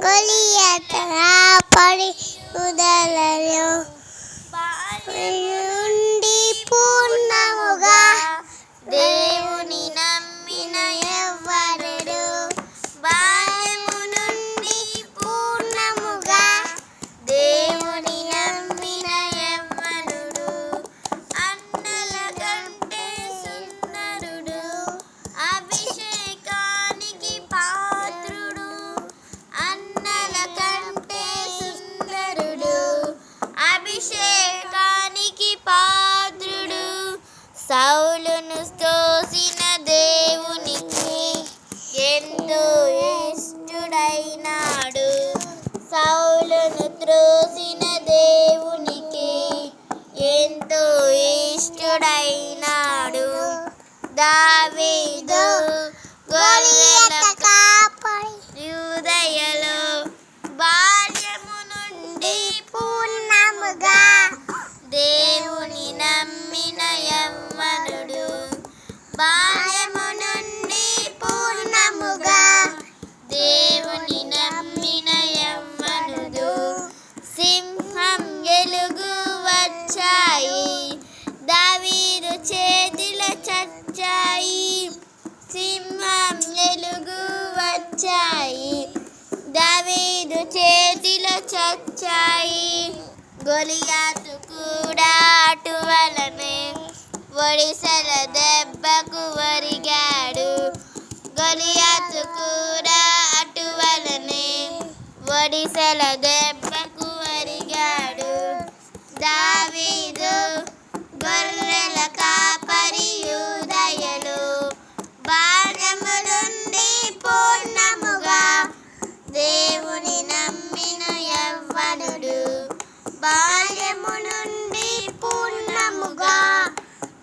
ગોલિયા તરા પડી ઉદાલ્યો సౌలును స్తోసిన దేవునికి ఎంతో ఇష్టుడైనాడు. సౌలును త్రోసిన దేవునికి ఎంతో ఇష్టుడైనాడు. దావీదు గొర్రెల దావీదు చేతిలో చచ్చాయి గొలియాతు కూడా అటువలనే ఒడిసెల దెబ్బకు వరిగాడు గొలియాతు కూడా అటువలనే ఒడిసెల దెబ్బకు వరిగాడు దావీదు పూర్ణముగా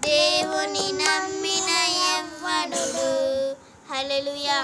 దేవుని నమ్మిన యవ్వనుడు హలలుయా